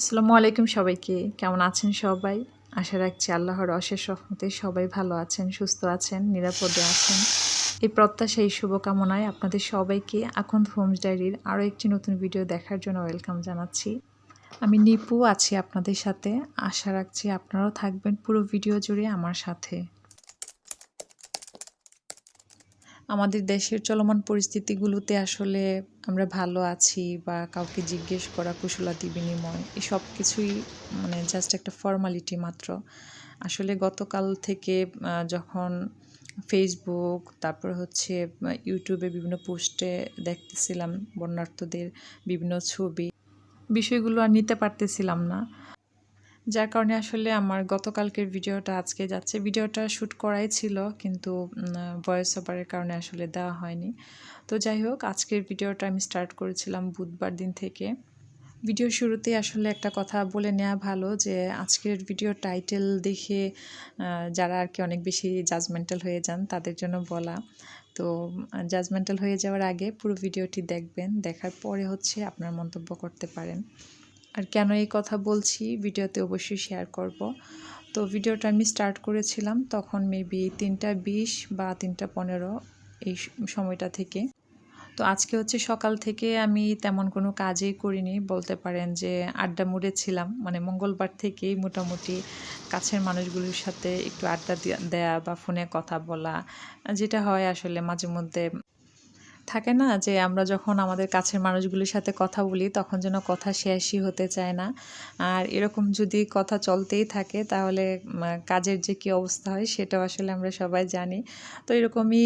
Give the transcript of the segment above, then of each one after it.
আসসালামু আলাইকুম সবাইকে। কেমন আছেন সবাই? আশা রাখছি আল্লাহর অশেষ রহমতে সবাই ভালো আছেন, সুস্থ আছেন, নিরাপদে আছেন। এই প্রত্যাশা, এই শুভকামনায় আপনাদের সবাইকে এখন হোমস ডায়েরির আরও একটি নতুন ভিডিও দেখার জন্য ওয়েলকাম জানাচ্ছি। আমি নিপু আছি আপনাদের সাথে। আশা রাখছি আপনারাও থাকবেন পুরো ভিডিও জুড়ে আমার সাথে। আমাদের দেশের চলমান পরিস্থিতিগুলোতে আসলে আমরা ভালো আছি বা কাউকে জিজ্ঞেস করা, কুশলাদি বিনিময় এসব কিছুই মানে জাস্ট একটা ফর্মালিটি মাত্র। আসলে গতকাল থেকে যখন ফেসবুক তারপর হচ্ছে ইউটিউবে বিভিন্ন পোস্টে দেখতেছিলাম বন্যার্থদের বিভিন্ন ছবি, বিষয়গুলো আর নিতে পারতেছিলাম না। যার কারণে আসলে আমার গতকালকের ভিডিওটা আজকে যাচ্ছে। ভিডিওটা শ্যুট করাই ছিল, কিন্তু ভয়েস ওভারের কারণে আসলে দেওয়া হয়নি। তো যাই হোক, আজকের ভিডিওটা আমি স্টার্ট করেছিলাম বুধবার দিন থেকে। ভিডিও শুরুতেই আসলে একটা কথা বলে নেওয়া ভালো যে, আজকের ভিডিও টাইটেল দেখে যারা আর কি অনেক বেশি জাজমেন্টাল হয়ে যান, তাদের জন্য বলা। তো জাজমেন্টাল হয়ে যাওয়ার আগে পুরো ভিডিওটি দেখবেন, দেখার পরে হচ্ছে আপনার মন্তব্য করতে পারেন। আর কেন এই কথা বলছি ভিডিওতে অবশ্যই শেয়ার করব। তো ভিডিওটা আমি স্টার্ট করেছিলাম তখন মেবি তিনটা বিশ বা তিনটা পনেরো এই সময়টা থেকে। তো আজকে হচ্ছে সকাল থেকে আমি তেমন কোনো কাজই করিনি। বলতে পারেন যে আড্ডা মুড়ে ছিলাম। মানে মঙ্গলবার থেকেই মোটামুটি কাছের মানুষগুলোর সাথে একটু আড্ডা দেয়া- বা ফোনে কথা বলা, যেটা হয় আসলে মাঝে মধ্যে থাকে না যে আমরা যখন আমাদের কাছের মানুষগুলির সাথে কথা বলি, তখন যেন কথা শেষই হতে চায় না। আর এরকম যদি কথা চলতেই থাকে, তাহলে কাজের যে কী অবস্থা হয়, সেটাও আসলে আমরা সবাই জানি। তো এরকমই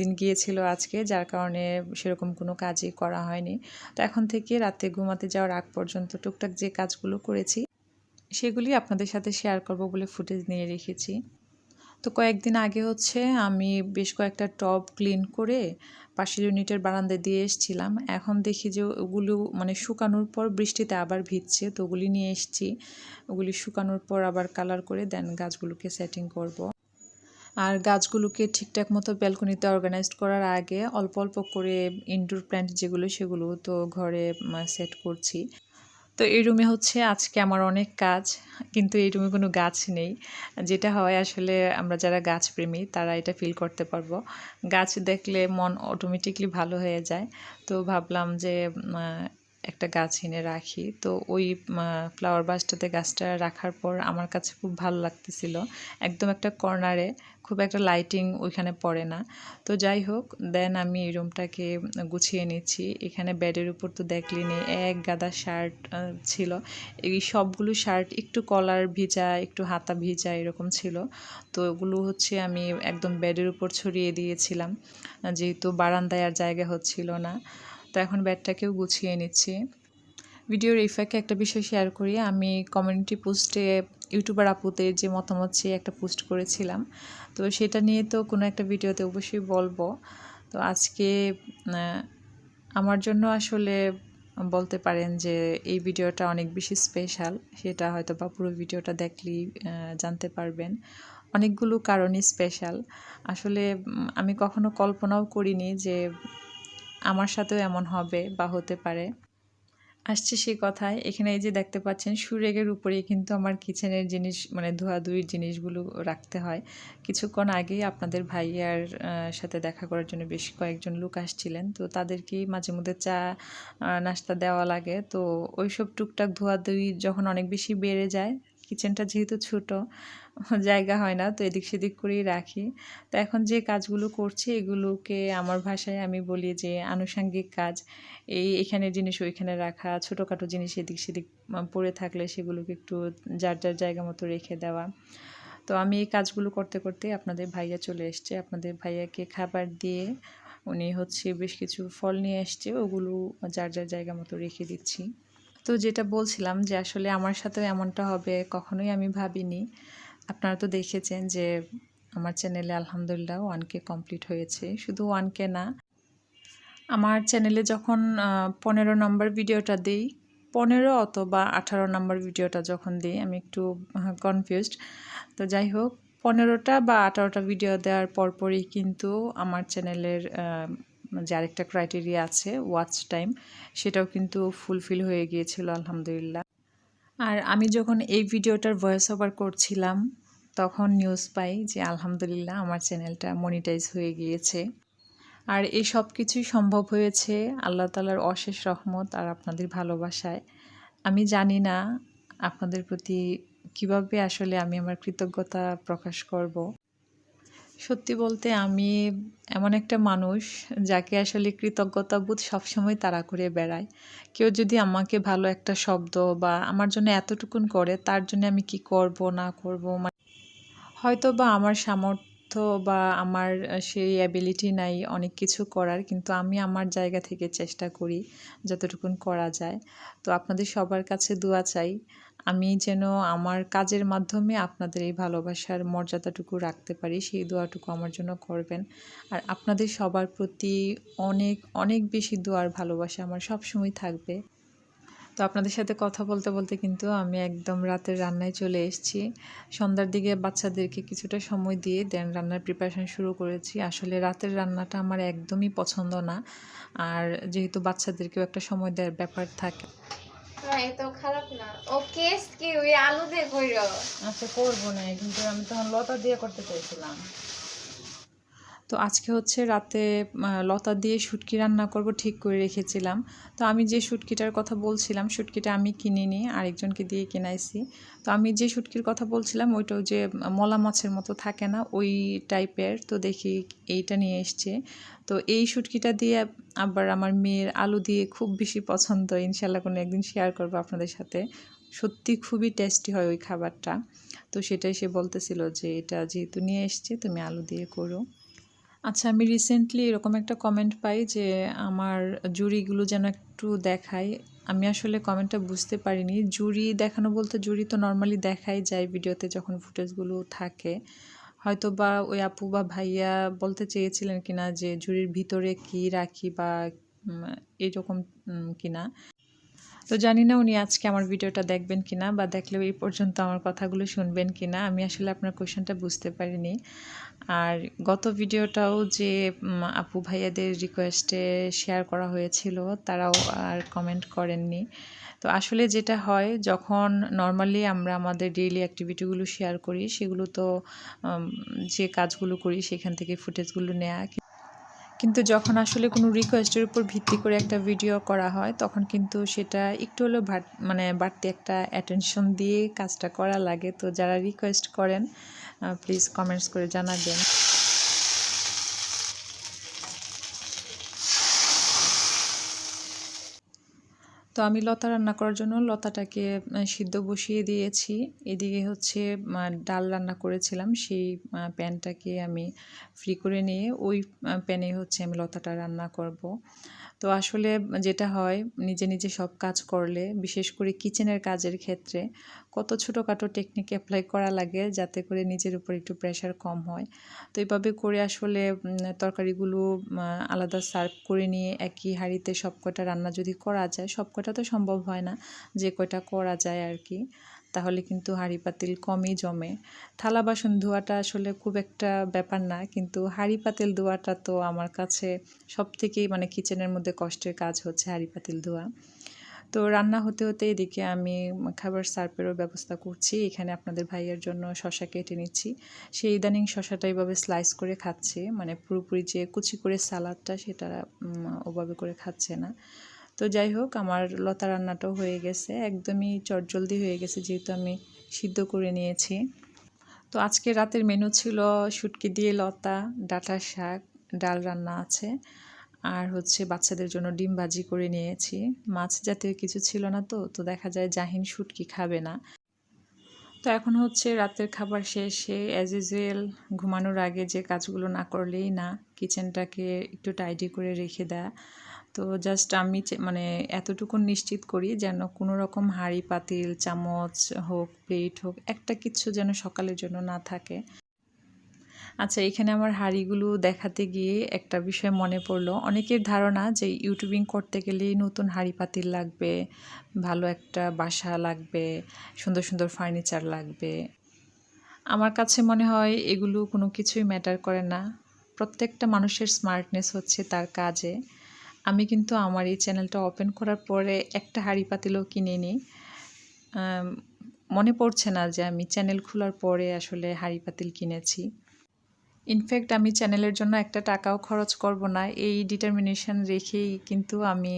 দিন গিয়েছিল আজকে, যার কারণে সেরকম কোনো কাজই করা হয়নি। তো এখন থেকে রাতে ঘুমাতে যাওয়ার আগ পর্যন্ত টুকটাক যে কাজগুলো করেছি, সেগুলি আপনাদের সাথে শেয়ার করব বলে ফুটেজ নিয়ে রেখেছি। তো কয়েকদিন আগে হচ্ছে আমি বেশ কয়েকটা টব ক্লিন করে পাশের ইউনিটের বারান্দায় দিয়ে এসেছিলাম। এখন দেখি যে ওগুলো মানে শুকানোর পর বৃষ্টিতে আবার ভিজছে, তো ওগুলি নিয়ে এসেছি। ওগুলি শুকানোর পর আবার কালার করে দেন গাছগুলোকে সেটিং করব। আর গাছগুলোকে ঠিকঠাক মতো ব্যালকনিতে অর্গানাইজড করার আগে অল্প অল্প করে ইনডোর প্ল্যান্ট যেগুলো সেগুলো তো ঘরে সেট করছি। তো এই রুমে হচ্ছে আজকে আমার অনেক কাজ, কিন্তু এই রুমে কোনো গাছ নেই। যেটা হয় আসলে আমরা যারা গাছ প্রেমী তারা এটা ফিল করতে পারব। গাছ দেখলে মন অটোমেটিকলি ভালো হয়ে যায়। তো ভাবলাম যে একটা গাছ এনে রাখি। তো ওই ফ্লাওয়ার বাসটাতে গাছটা রাখার পর আমার কাছে খুব ভালো লাগতেছিল। একদম একটা কর্নারে, খুব একটা লাইটিং ওইখানে পড়ে না। তো যাই হোক দেন আমি এই রুমটাকে গুছিয়ে নিচ্ছি। এখানে বেডের উপর তো দেখলিনি এক গাদা শার্ট ছিল। এই সবগুলো শার্ট একটু কলার ভিজা, একটু হাতা ভিজা এরকম ছিল। তো ওগুলো হচ্ছে আমি একদম বেডের উপর ছড়িয়ে দিয়েছিলাম। যেহেতু বারান্দায় আর জায়গা হচ্ছিল না। তো এখন বেডটাকেও গুছিয়ে নিচ্ছি। ভিডিওর এই ফাঁকে একটা বিষয় শেয়ার করি। আমি কমিউনিটি পোস্টে ইউটিউবার আপুদের যে মতামত চেয়ে একটা পোস্ট করেছিলাম। তো সেটা নিয়ে তো কোনো একটা ভিডিওতে অবশ্যই বলব। তো আজকে আমার জন্য আসলে বলতে পারেন যে এই ভিডিওটা অনেক বেশি স্পেশাল সেটা হয়তো বা পুরো ভিডিওটা দেখলেই জানতে পারবেন। অনেকগুলো কারণই স্পেশাল আসলে আমি কখনো কল্পনাও করিনি যে আমার সাথেও এমন হবে বা হতে পারে। আসছে সেই কথায়। এখানে এই যে দেখতে পাচ্ছেন, সুরেগের উপরেই কিন্তু আমার কিচেনের জিনিস মানে ধোয়াধুয়ির জিনিসগুলো রাখতে হয়। কিছুক্ষণ আগেই আপনাদের ভাইয়ার সাথে দেখা করার জন্য বেশ কয়েকজন লোক আসছিলেন। তো তাদেরকেই মাঝে মধ্যে চা নাস্তা দেওয়া লাগে। তো ওইসব টুকটাক ধোয়াধুয়ি যখন অনেক বেশি বেড়ে যায়, কিচেনটা যেহেতু ছোট জায়গা হয় না, তো এদিক সেদিক করেই রাখি। তো এখন যে কাজগুলো করছি, এগুলোকে আমার ভাষায় আমি বলি যে আনুষঙ্গিক কাজ। এই এখানে জিনিস ওইখানে রাখা, ছোটোখাটো জিনিস এদিক সেদিক পড়ে থাকলে সেগুলোকে একটু যার যার জায়গা মতো রেখে দেওয়া। তো আমি এই কাজগুলো করতে করতে আপনাদের ভাইয়া চলে এসছে। আপনাদের ভাইয়াকে খাবার দিয়ে উনি হচ্ছে বেশ কিছু ফল নিয়ে এসছে, ওগুলো যার যার জায়গা মতো রেখে দিচ্ছি। তো যেটা বলছিলাম যে আসলে আমার সাথেও এমনটা হবে, কখনোই আমি ভাবিনি। আপনারা তো দেখেছেন যে আমার চ্যানেলে আলহামদুলিল্লাহ ওয়ান কে কমপ্লিট হয়েছে। শুধু ওয়ান কে না, আমার চ্যানেলে যখন পনেরো নম্বর ভিডিওটা দিই, পনেরো অথবা আঠারো নম্বর ভিডিওটা যখন দিই, আমি একটু কনফিউজড তো যাই হোক, পনেরোটা বা আঠারোটা ভিডিও দেওয়ার পরপরই কিন্তু আমার চ্যানেলের যে আরেকটা ক্রাইটেরিয়া আছে ওয়াচ টাইম সেটাও কিন্তু ফুলফিল হয়ে গিয়েছিল, আলহামদুলিল্লাহ। আর আমি যখন এই ভিডিওটার ভয়েস ওভার করছিলাম, তখন নিউজ পাই যে আলহামদুলিল্লাহ আমার চ্যানেলটা মনিটাইজ হয়ে গিয়েছে। আর এই সব কিছুই সম্ভব হয়েছে আল্লাহ তালার অশেষ রহমত আর আপনাদের ভালোবাসায়। আমি জানি না আপনাদের প্রতি কীভাবে আসলে আমি আমার কৃতজ্ঞতা প্রকাশ করব। সত্যি বলতে আমি এমন একটা মানুষ যাকে আসলে কৃতজ্ঞতা বোধ সবসময় তাড়া করে বেড়ায়। কেউ যদি আমাকে ভালো একটা শব্দ বা আমার জন্য এতটুকুন করে, তার জন্য আমি কি করব, না করব? মানে হয়তো বা আমার সামর্থ্য বা আমার সেই অ্যাবিলিটি নাই অনেক কিছু করার, কিন্তু আমি আমার জায়গা থেকে চেষ্টা করি যতটুকুন করা যায়। তো আপনাদের সবার কাছে দোয়া চাই। আমি যেন আমার কাজের মাধ্যমে আপনাদের এই ভালোবাসার মর্যাদাটুকু রাখতে পারি, সেই দোয়াটুকু আমার জন্য করবেন। আর আপনাদের সবার প্রতি অনেক অনেক বেশি দোয়ার ভালোবাসা আমার সবসময় থাকবে। তো আপনাদের সাথে কথা বলতে বলতে কিন্তু আমি একদম রাতের রান্নায় চলে এসেছি। সন্ধ্যার দিকে বাচ্চাদেরকে কিছুটা সময় দিয়ে দেন রান্নার প্রিপারেশান শুরু করেছি। আসলে রাতের রান্নাটা আমার একদমই পছন্দ না। আর যেহেতু বাচ্চাদেরকেও একটা সময় দেওয়ার ব্যাপার থাকে খারাপ না। কি? ওই আলু দিয়ে আচ্ছা করব না, কিন্তু আমি তখন লতা দিয়ে করতে চাইছিলাম। তো আজকে হচ্ছে রাতে লতা দিয়ে শুটকি রান্না করব ঠিক করে রেখেছিলাম। তো আমি যে শুটকিটার কথা বলছিলাম, শুটকিটা আমি কিনিনি, আরেকজনকে দিয়ে কিনাইছি। তো আমি যে শুটকির কথা বলছিলাম, ওইটাও যে মলা মাছের মতো থাকে না, ওই টাইপের তো দেখি এইটা নিয়ে এসছে। তো এই শুটকিটা দিয়ে আবার আমার মেয়ের আলু দিয়ে খুব বেশি পছন্দ। ইনশাল্লাহ কোনো একদিন শেয়ার করব আপনাদের সাথে। সত্যি খুবই টেস্টি হয় ওই খাবারটা। তো সেটাই সে বলতেছিল যে এটা যেহেতু নিয়ে এসছে, তুমি আলু দিয়ে করো। আচ্ছা আমি রিসেন্টলি এরকম একটা কমেন্ট পাই যে আমার জুড়িগুলো যেন একটু দেখায়। আমি আসলে কমেন্টটা বুঝতে পারিনি। জুড়ি দেখানো বলতে জুড়ি তো নর্মালি দেখাই যায় ভিডিওতে যখন ফুটেজগুলো থাকে। হয়তো বা ওই আপু বা ভাইয়া বলতে চেয়েছিলেন কিনা যে জুড়ির ভিতরে কি রাখি বা এরকম কিনা। তো জানি না উনি আজকে আমার ভিডিওটা দেখবেন কিনা বা দেখলেও এই পর্যন্ত আমার কথাগুলো শুনবেন কিনা। আমি আসলে আপনার কোয়েশনটা বুঝতে পারিনি। আর গত ভিডিওটাও যে আপু ভাইয়াদের রিকোয়েস্টে শেয়ার করা হয়েছিল, তারাও আর কমেন্ট করেননি। তো আসলে যেটা হয়, যখন নর্মালি আমরা আমাদের ডেইলি অ্যাক্টিভিটিগুলো শেয়ার করি, সেগুলো তো যে কাজগুলো করি, সেখান থেকে ফুটেজগুলো নেওয়া কিন্তু যখন আসলে কোনো রিকোয়েস্টের উপর ভিত্তি করে একটা ভিডিও করা হয়, তখন কিন্তু সেটা একটু হলেও মানে বাড়তি একটা অ্যাটেনশন দিয়ে কাজটা করা লাগে। তো যারা রিকোয়েস্ট করেন প্লিজ কমেন্টস করে জানাবেন। তো আমি লতা রান্না করার জন্য লতাটাকে সিদ্ধ বসিয়ে দিয়েছি। এদিকে হচ্ছে ডাল রান্না করেছিলাম। সেই প্যানটাকে আমি ফ্রি করে নিয়ে ওই প্যানে হচ্ছে আমি লতাটা রান্না করব। তো আসলে যেটা হয়, নিজে নিজে সব কাজ করলে, বিশেষ করে কিচেনের কাজের ক্ষেত্রে, কত ছোটোখাটো টেকনিক অ্যাপ্লাই করা লাগে যাতে করে নিজের উপর একটু প্রেশার কম হয়। তো এইভাবে করে আসলে তরকারিগুলো আলাদা সার্ভ করে নিয়ে একই হাঁড়িতে সব কটা রান্না যদি করা যায় সব কটা তো সম্ভব হয় না, যে কয়টা করা যায় আর কি। তাহলে কিন্তু হাঁড়ি পাতিল কমই জমে। থালা বাসন ধোয়াটা আসলে খুব একটা ব্যাপার না, কিন্তু হাঁড়ি পাতিল ধোয়াটা তো আমার কাছে সব থেকেই মানে কিচেনের মধ্যে কষ্টের কাজ হচ্ছে হাঁড়ি পাতিল ধোয়া। তো রান্না হতে হতে এদিকে আমি খাবার সার্ভেরও ব্যবস্থা করছি, এখানে আপনাদের ভাইয়ের জন্য শশা কেটে নিচ্ছি। সেই ইদানিং শশাটা এইভাবে স্লাইস করে খাচ্ছে মানে পুরোপুরি যে কুচি করে সালাদটা সেটা ওভাবে করে খাচ্ছে না। তো যাই হোক, আমার লতা রান্নাটাও হয়ে গেছে। একদমই চটজলদি হয়ে গেছে, যেহেতু আমি সিদ্ধ করে নিয়েছি। তো আজকে রাতের মেনু ছিল শুটকি দিয়ে লতা, ডাঁটা শাক, ডাল রান্না আছে। আর হচ্ছে বাচ্চাদের জন্য ডিম ভাজি করে নিয়েছি। মাছ জাতীয় কিছু ছিল না তো তো দেখা যায় জাহিন শুটকি খাবে না। তো এখন হচ্ছে রাতের খাবার শেষে অ্যাজ ইউজুয়াল ঘুমানোর আগে যে কাজগুলো না করলেই না কিচেনটাকে একটু টাইডি করে রেখে দেয়। তো জাস্ট আমি মানে এতটুকু নিশ্চিত করি যেন কোনো রকম হাঁড়ি, পাতিল, চামচ হোক প্লেট হোক, একটা কিছু যেন সকালের জন্য না থাকে। আচ্ছা এখানে আমার হাঁড়িগুলো দেখাতে গিয়ে একটা বিষয় মনে পড়ল। অনেকের ধারণা যে ইউটিউবিং করতে গেলেই নতুন হাঁড়ি, পাতিল লাগবে, ভালো একটা বাসা লাগবে, সুন্দর সুন্দর ফার্নিচার লাগবে। আমার কাছে মনে হয় এগুলো কোনো কিছুই ম্যাটার করে না। প্রত্যেকটা মানুষের স্মার্টনেস হচ্ছে তার কাজে। আমি কিন্তু আমার এই চ্যানেলটা ওপেন করার পরে একটা হাঁড়ি পাতিলও কিনে নিই মনে পড়ছে না যে আমি চ্যানেল খোলার পরে আসলে হাঁড়ি পাতিল কিনেছি। ইনফ্যাক্ট আমি চ্যানেলের জন্য একটা টাকাও খরচ করব না। এই ডিটারমিনেশন রেখেই কিন্তু আমি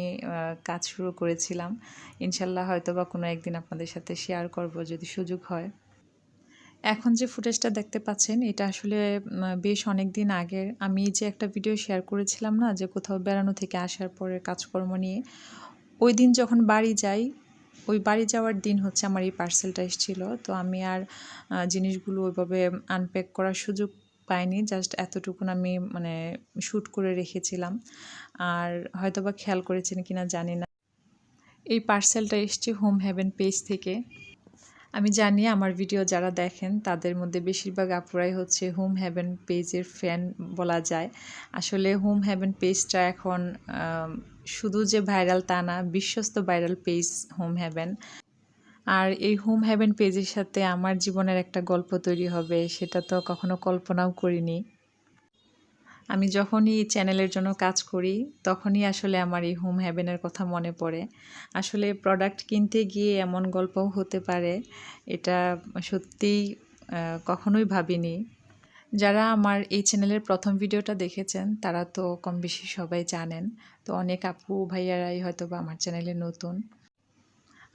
কাজ শুরু করেছিলাম। ইনশাল্লাহ হয়তো বা কোনো একদিন আপনাদের সাথে শেয়ার করব যদি সুযোগ হয়। এখন যে ফুটেজটা দেখতে পাচ্ছেন, এটা আসলে বেশ অনেক দিন আগের। আমি যে একটা ভিডিও শেয়ার করেছিলাম না, যে কোথাও বেড়ানো থেকে আসার পরে কাজকর্ম নিয়ে, ওই দিন যখন বাড়ি যাই, ওই বাড়ি যাওয়ার দিন হচ্ছে আমার এই পার্সেলটা এসেছিল। তো আমি আর জিনিসগুলো ওইভাবে আনপ্যাক করার সুযোগ পাইনি জাস্ট এতটুকুন আমি মানে শ্যুট করে রেখেছিলাম। আর হয়তো বা খেয়াল করেছেন কিনা জানি না। এই পার্সেলটা এসছে হোম হ্যাভেন পেজ থেকে। আমি জানি আমার ভিডিও যারা দেখেন, তাদের মধ্যে বেশিরভাগ আপুরাই হচ্ছে হোম হ্যাভেন পেজের ফ্যান বলা যায়। আসলে হোম হ্যাভেন পেজটা এখন শুধু যে ভাইরাল তা না, বিশ্বস্ত ভাইরাল পেজ হোম হ্যাভেন আর এই হোম হ্যাভেন পেজের সাথে আমার জীবনের একটা গল্প তৈরি হবে, সেটা তো কখনো কল্পনাও করিনি। আমি যখনই চ্যানেলের জন্য কাজ করি, তখনই আসলে আমার এই হোম হ্যাভেনের কথা মনে পড়ে। আসলে প্রোডাক্ট কিনতে গিয়ে এমন গল্পও হতে পারে, এটা সত্যিই কখনোই ভাবিনি। যারা আমার এই চ্যানেলের প্রথম ভিডিওটা দেখেছেন, তারা তো কম বেশি সবাই জানেন। তো অনেক আপু ভাইয়ারাই হয়তো বা আমার চ্যানেলে নতুন।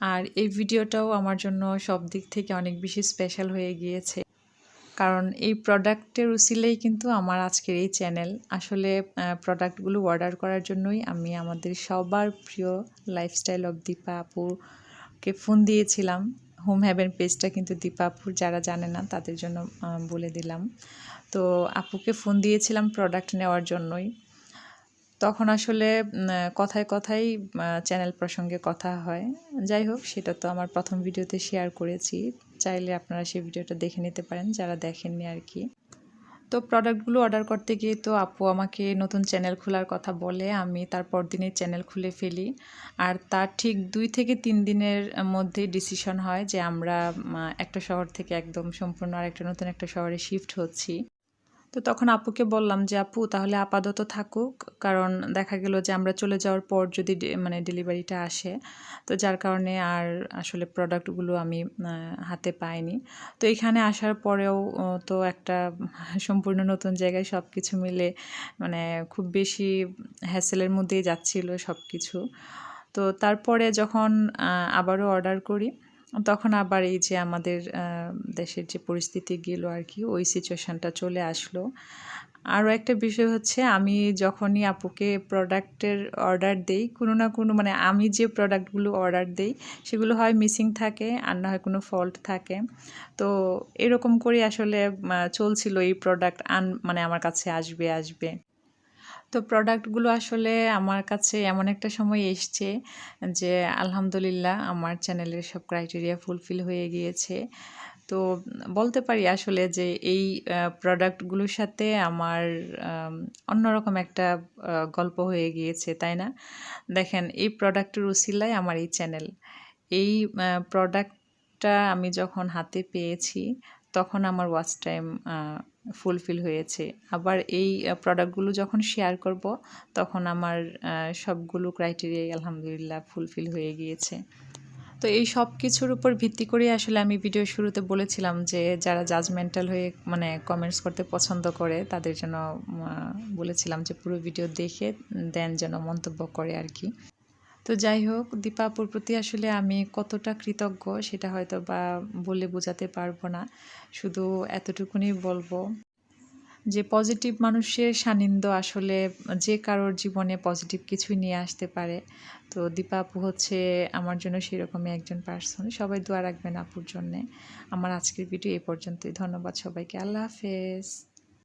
আর এই ভিডিওটাও আমার জন্য সব দিক থেকে অনেক বেশি স্পেশাল হয়ে গিয়েছে। কারণ এই প্রোডাক্টের উসিলেই কিন্তু আমার আজকের এই চ্যানেল আসলে প্রোডাক্টগুলো অর্ডার করার জন্যই আমি আমাদের সবার প্রিয় লাইফস্টাইল অফ দীপা আপুকে ফোন দিয়েছিলাম। হোম হ্যাভেন পেজটা কিন্তু দীপা আপুর, যারা জানে না, তাদের জন্য বলে দিলাম। তো আপুকে ফোন দিয়েছিলাম প্রোডাক্ট নেওয়ার জন্যই। তখন আসলে কথায় কথায় চ্যানেল প্রসঙ্গে কথা হয়। যাই হোক, সেটা তো আমার প্রথম ভিডিওতে শেয়ার করেছি। চাইলে আপনারা সেই ভিডিওটা দেখে নিতে পারেন, যারা দেখেননি আর কি। তো প্রোডাক্টগুলো অর্ডার করতে গিয়ে তো আপু আমাকে নতুন চ্যানেল খোলার কথা বলে, আমি তারপর দিনে চ্যানেল খুলে ফেলি। আর তার ঠিক দুই থেকে তিন দিনের মধ্যে ডিসিশন হয় যে আমরা একটা শহর থেকে একদম সম্পূর্ণ আর একটা নতুন একটা শহরে শিফট হচ্ছি। তো তখন আপুকে বললাম যে, আপু, তাহলে আপাতত থাকুক। কারণ দেখা গেল যে, আমরা চলে যাওয়ার পর যদি মানে ডেলিভারিটা আসে, তো যার কারণে আর আসলে প্রোডাক্টগুলো আমি হাতে পাইনি। তো এখানে আসার পরেও তো একটা সম্পূর্ণ নতুন জায়গায় সব কিছু মিলে মানে খুব বেশি হ্যাসেলের মধ্যেই যাচ্ছিল সব কিছু তো তারপরে যখন আবারও অর্ডার করি তখন আবার এই যে আমাদের দেশের যে পরিস্থিতি গেল আর কি, ওই সিচুয়েশানটা চলে আসলো। আরও একটা বিষয় হচ্ছে, আমি যখনই আপুকে প্রোডাক্টের অর্ডার দেই, কোনো না কোনো মানে আমি যে প্রোডাক্টগুলো অর্ডার দেই, সেগুলো হয় মিসিং থাকে, আর না হয় কোনো ফল্ট থাকে। তো এরকম করে আসলে চলছিল এই প্রোডাক্ট আন মানে আমার কাছে আসবে আসবে। তো প্রোডাক্টগুলো আসলে আমার কাছে এমন একটা সময় এসছে যে, আলহামদুলিল্লাহ আমার চ্যানেলের সব ক্রাইটেরিয়া ফুলফিল হয়ে গিয়েছে। তো বলতে পারি আসলে যে, এই প্রোডাক্টগুলোর সাথে আমার অন্যরকম একটা গল্প হয়ে গিয়েছে, তাই না? দেখেন, এই প্রোডাক্টের উসিলায় আমার এই চ্যানেল এই প্রোডাক্টটা আমি যখন হাতে পেয়েছি, তখন আমার ওয়াচ টাইম ফুলফিল হয়েছে। আবার এই প্রোডাক্টগুলো যখন শেয়ার করব, তখন আমার সবগুলো ক্রাইটেরিয়াই আলহামদুলিল্লাহ ফুলফিল হয়ে গিয়েছে। তো এই সব কিছুর উপর ভিত্তি করে আসলে আমি ভিডিও শুরুতে বলেছিলাম যে, যারা জাজমেন্টাল হয়ে মানে কমেন্টস করতে পছন্দ করে, তাদের জন্য বলেছিলাম যে, পুরো ভিডিও দেখে দেন যেন মন্তব্য করে আর কি। তো যাই হোক, দীপাপুর প্রতি আসলে আমি কতটা কৃতজ্ঞ সেটা হয়তো বা বলে বোঝাতে পারব না। শুধু এতটুকুনি বলব যে পজিটিভ মানুষের সান্নিধ্য আসলে যে কারোর জীবনে পজিটিভ কিছুই নিয়ে আসতে পারে। তো দীপা আপু হচ্ছে আমার জন্য সেরকমই একজন পার্সন সবাই দোয়া রাখবেন আপুর জন্যে। আমার আজকের ভিডিও এই পর্যন্তই। ধন্যবাদ সবাইকে। আল্লাহ হাফেজ।